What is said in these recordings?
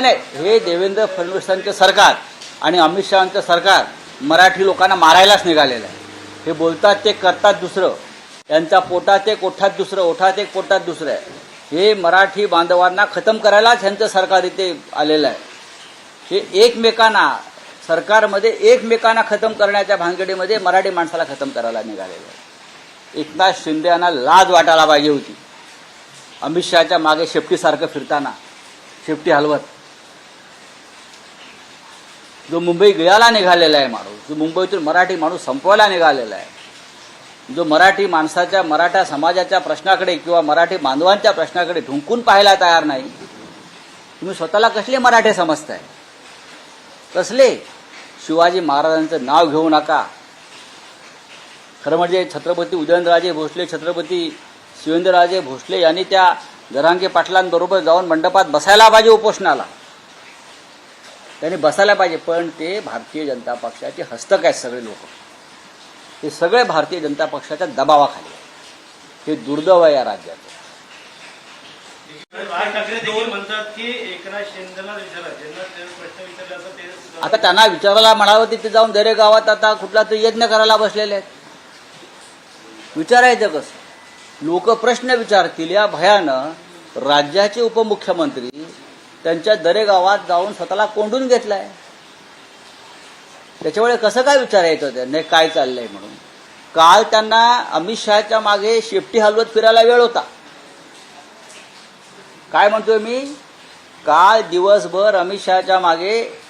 नाही नाही हे देवेंद्र फडणवीसांचं सरकार आणि अमित शहाचं सरकार मराठी लोकांना मारायलाच निघालेलं आहे. हे बोलतात ते करतात दुसरं. यांचा पोटात एक ओठात दुसरं ओठात एक पोटात दुसरं आहे. हे मराठी बांधवांना खतम करायलाच ह्यांचं सरकार इथे आलेलं आहे. हे एकमेकांना सरकारमध्ये एकमेकांना खतम करण्याच्या भानगडीमध्ये मराठी माणसाला खतम करायला निघालेलं आहे. एकनाथ शिंदे यांना लाज वाटायला पाहिजे होती. अमित शहाच्या मागे शेपटीसारखं फिरताना शेपटी हलवत. जो मुंबई गयाला निघालेला आहे माणूस जो मुंबईतून मराठी माणूस संपवायला निघालेला आहे जो मराठी माणसाच्या मराठा समाजाच्या प्रश्नाकडे किंवा मराठी बांधवांच्या प्रश्नाकडे ढुंकून पाहायला तयार नाही तुम्ही स्वतःला कसले मराठे समजताय? कसले? शिवाजी महाराजांचं नाव घेऊ नका. खरं म्हणजे छत्रपती उदयनराजे भोसले छत्रपती शिवेंद्रराजे भोसले यांनी त्या जरांगे पाटलांबरोबर जाऊन मंडपात बसायला पाहिजे उपोषणाला. त्यांनी बसायला पाहिजे पण ते भारतीय जनता पक्षाचे हस्तक आहेत सगळे लोक. हे सगळे भारतीय जनता पक्षाच्या दबावाखाली. हे दुर्दैव आहे या राज्यात ते ते आता त्यांना विचारायला म्हणावं तिथे जाऊन दरे गावात आता कुठला तरी यज्ञ करायला बसलेले आहेत. विचारायचं कसं? लोक प्रश्न विचारतील या भयानं राज्याचे उपमुख्यमंत्री त्यांच्या दरे गावात जाऊन स्वतःला कोंडून घेतलाय. त्याच्यामुळे कसं काय विचारायचं त्यांनी काय चाललंय म्हणून. काल त्यांना अमित शहाच्या मागे शेपटी हलवत फिरायला वेळ होता. काय म्हणतोय मी? काल दिवसभर अमित शहाच्या मागे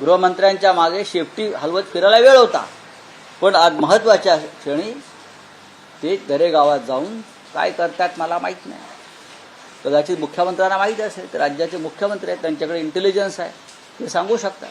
गृहमंत्र्यांच्या मागे शेपटी हलवत फिरायला वेळ होता. पण आज महत्त्वाच्या क्षणी ते दरे गावात जाऊन काय करतात मला माहीत नाही. कदाचित मुख्यमंत्र्यांना माहीत असेल तर राज्याचे मुख्यमंत्री आहेत त्यांच्याकडे इंटेलिजन्स आहे. ते सांगू शकतात.